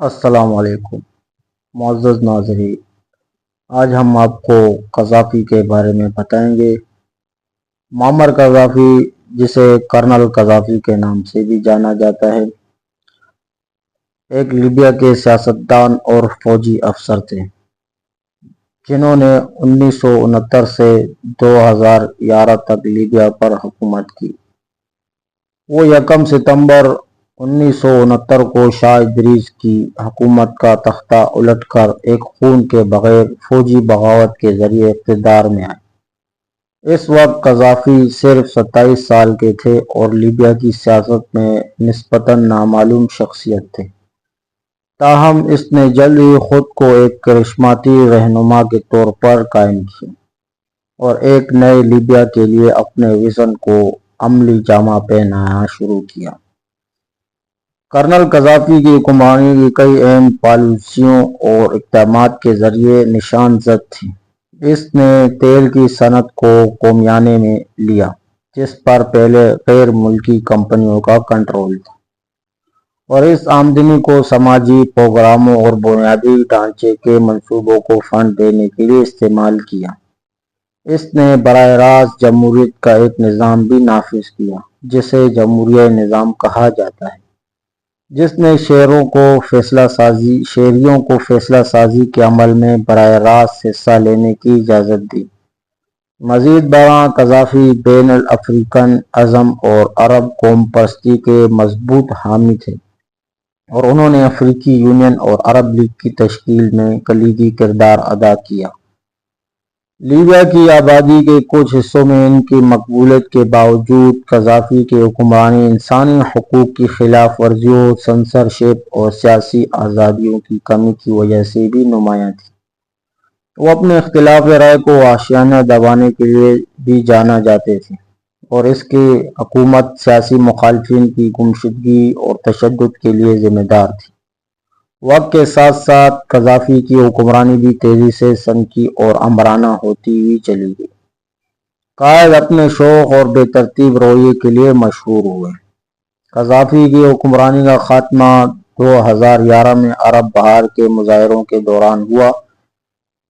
السلام علیکم۔ معزز ناظرین، آج ہم آپ کو قذافی کے بارے میں بتائیں گے۔ معمر قذافی، جسے کرنل قذافی کے نام سے بھی جانا جاتا ہے، ایک لیبیا کے سیاستدان اور فوجی افسر تھے، جنہوں نے انیس سو انہتر سے دو ہزار گیارہ تک لیبیا پر حکومت کی۔ وہ یکم ستمبر انیس سو انہتر کو شاہ ادریس کی حکومت کا تختہ الٹ کر ایک خون کے بغیر فوجی بغاوت کے ذریعے اقتدار میں آئے۔ اس وقت قذافی صرف ستائیس سال کے تھے اور لیبیا کی سیاست میں نسبتاً نامعلوم شخصیت تھے۔ تاہم، اس نے جلد ہی خود کو ایک کرشماتی رہنما کے طور پر قائم کیا اور ایک نئے لیبیا کے لیے اپنے ویژن کو عملی جامہ پہنانا شروع کیا۔ کرنل قذافی کی حکمرانی کی کئی اہم پالیسیوں اور اقدامات کے ذریعے نشان زد تھی۔ اس نے تیل کی صنعت کو کومیانے میں لیا، جس پر پہلے غیر ملکی کمپنیوں کا کنٹرول تھا۔ اور اس آمدنی کو سماجی پروگراموں اور بنیادی ڈھانچے کے منصوبوں کو فنڈ دینے کے لیے استعمال کیا۔ اس نے براہ راست جمہوریت کا ایک نظام بھی نافذ کیا، جسے جمہوریہ نظام کہا جاتا ہے۔ جس نے شہروں کو فیصلہ سازی، شہریوں کو فیصلہ سازی کے عمل میں براہ راست حصہ لینے کی اجازت دی۔ مزید برآں قذافی بین الافریقن عزم اور عرب قوم پرستی کے مضبوط حامی تھے اور انہوں نے افریقی یونین اور عرب لیگ کی تشکیل میں کلیدی کردار ادا کیا۔ لیبیا کی آبادی کے کچھ حصوں میں ان کی مقبولیت کے باوجود قذافی کی حکمرانی انسانی حقوق کی خلاف ورزیوں سنسرشپ اور سیاسی آزادیوں کی کمی کی وجہ سے بھی نمایاں تھی۔ وہ اپنے اختلاف رائے کو آشیانہ دبانے کے لیے بھی جانا جاتے تھے اور اس کی حکومت سیاسی مخالفین کی گمشدگی اور تشدد کے لیے ذمہ دار تھی وقت کے ساتھ ساتھ قذافی کی حکمرانی بھی تیزی سے سنکی اور امرانہ ہوتی ہوئی چلی گئی۔ قائد اپنے شوق اور بے ترتیب رویے کے لیے مشہور ہوئے۔ قذافی کی حکمرانی کا خاتمہ دو ہزار گیارہ میں عرب بہار کے مظاہروں کے دوران ہوا،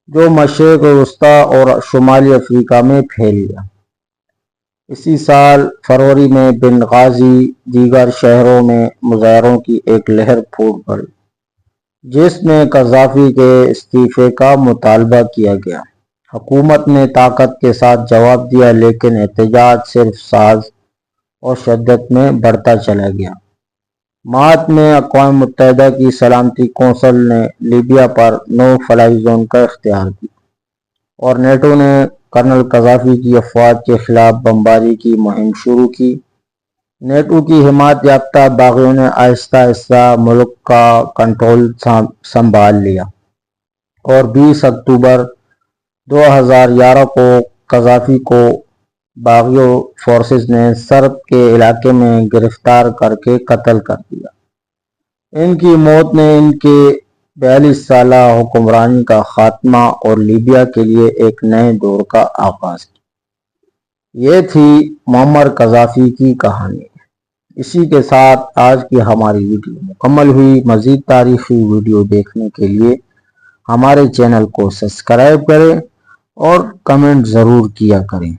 جو مشرق وسطی اور شمالی افریقہ میں پھیل گیا۔ اسی سال فروری میں بن غازی دیگر شہروں میں مظاہروں کی ایک لہر پھوٹ پڑی۔ جس میں قذافی کے استعفے کا مطالبہ کیا گیا۔ حکومت نے طاقت کے ساتھ جواب دیا، لیکن احتجاج صرف ساز اور شدت میں بڑھتا چلا گیا۔ مارچ میں اقوام متحدہ کی سلامتی کونسل نے لیبیا پر نو فلائی زون کا اختیار کیا اور نیٹو نے کرنل قذافی کی افواج کے خلاف بمباری کی مہم شروع کی۔ نیٹو کی حمایت یافتہ باغیوں نے آہستہ آہستہ ملک کا کنٹرول سنبھال لیا اور بیس اکتوبر دو ہزار گیارہ کو قذافی کو باغیوں فورسز نے سرب کے علاقے میں گرفتار کر کے قتل کر دیا۔ ان کی موت نے ان کے بیالیس سالہ حکمرانی کا خاتمہ اور لیبیا کے لیے ایک نئے دور کا آغاز کیا۔ یہ تھی معمر قذافی کی کہانی۔ اسی کے ساتھ آج کی ہماری ویڈیو مکمل ہوئی۔ مزید تاریخی ویڈیو دیکھنے کے لیے ہمارے چینل کو سبسکرائب کریں اور کمنٹ ضرور کیا کریں۔